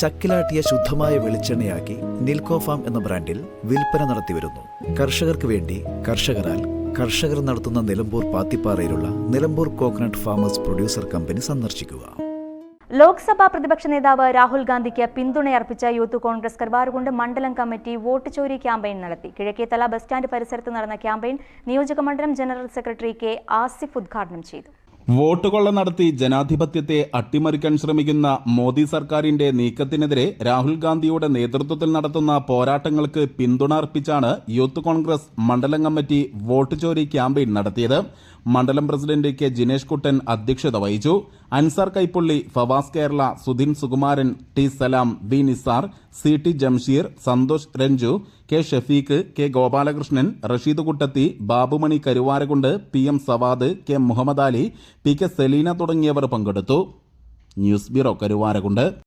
ചക്കിലാട്ടിയ ശുദ്ധമായ വെളിച്ചെണ്ണയാക്കി നിൽക്കോ ഫാം എന്ന ബ്രാൻഡിൽ വിൽപ്പന നടത്തിവരുന്നു. കർഷകർക്ക് വേണ്ടി കർഷകരാൽ കർഷകർ നടത്തുന്ന Nilambur പാത്തിപ്പാറയിലുള്ള Nilambur coconut farmers producer company സന്ദർശിക്കുക. ലോക്സഭാ പ്രതിപക്ഷ നേതാവ് രാഹുൽ ഗാന്ധിക്ക് പിന്തുണയർപ്പിച്ച യൂത്ത് കോൺഗ്രസ് കർവാറുകുണ്ട് മണ്ഡലം കമ്മിറ്റി വോട്ട് ചോരി ക്യാമ്പയിൻ നടത്തി. കിഴക്കേത്തല ബസ് സ്റ്റാൻഡ് പരിസരത്ത് നടന്ന ക്യാമ്പയിൻ നിയോജക മണ്ഡലം ജനറൽ സെക്രട്ടറി കെ ആസിഫ് ഉദ്ഘാടനം ചെയ്തു. വോട്ട് കൊള്ള നടത്തി ജനാധിപത്യത്തെ അട്ടിമറിക്കാൻ ശ്രമിക്കുന്ന മോദി സർക്കാരിന്റെ നീക്കത്തിനെതിരെ രാഹുൽ ഗാന്ധിയുടെ നേതൃത്വത്തിൽ നടത്തുന്ന പോരാട്ടങ്ങൾക്ക് പിന്തുണ അർപ്പിച്ചാണ് യൂത്ത് കോൺഗ്രസ് മണ്ഡലം കമ്മിറ്റി വോട്ട് ചോരി ക്യാമ്പയിൻ നടത്തിയത്. മണ്ഡലം പ്രസിഡന്റ് കെ ജിനേഷ് കുട്ടൻ അധ്യക്ഷത വഹിച്ചു. Ansar Kaippulli Favas Kerala Sudhin Sukumaran T Salam V Nisar C T Jamsheer Santhosh Ranju K Shafeeq K Gopalakrishnan Rasheed Kuttathi Babumani Karuvarakundu P M Savad K Muhammad Ali P K Selina തുടങ്ങിയവർ പങ്കെടുത്തു. News bureau Karuvarakundu.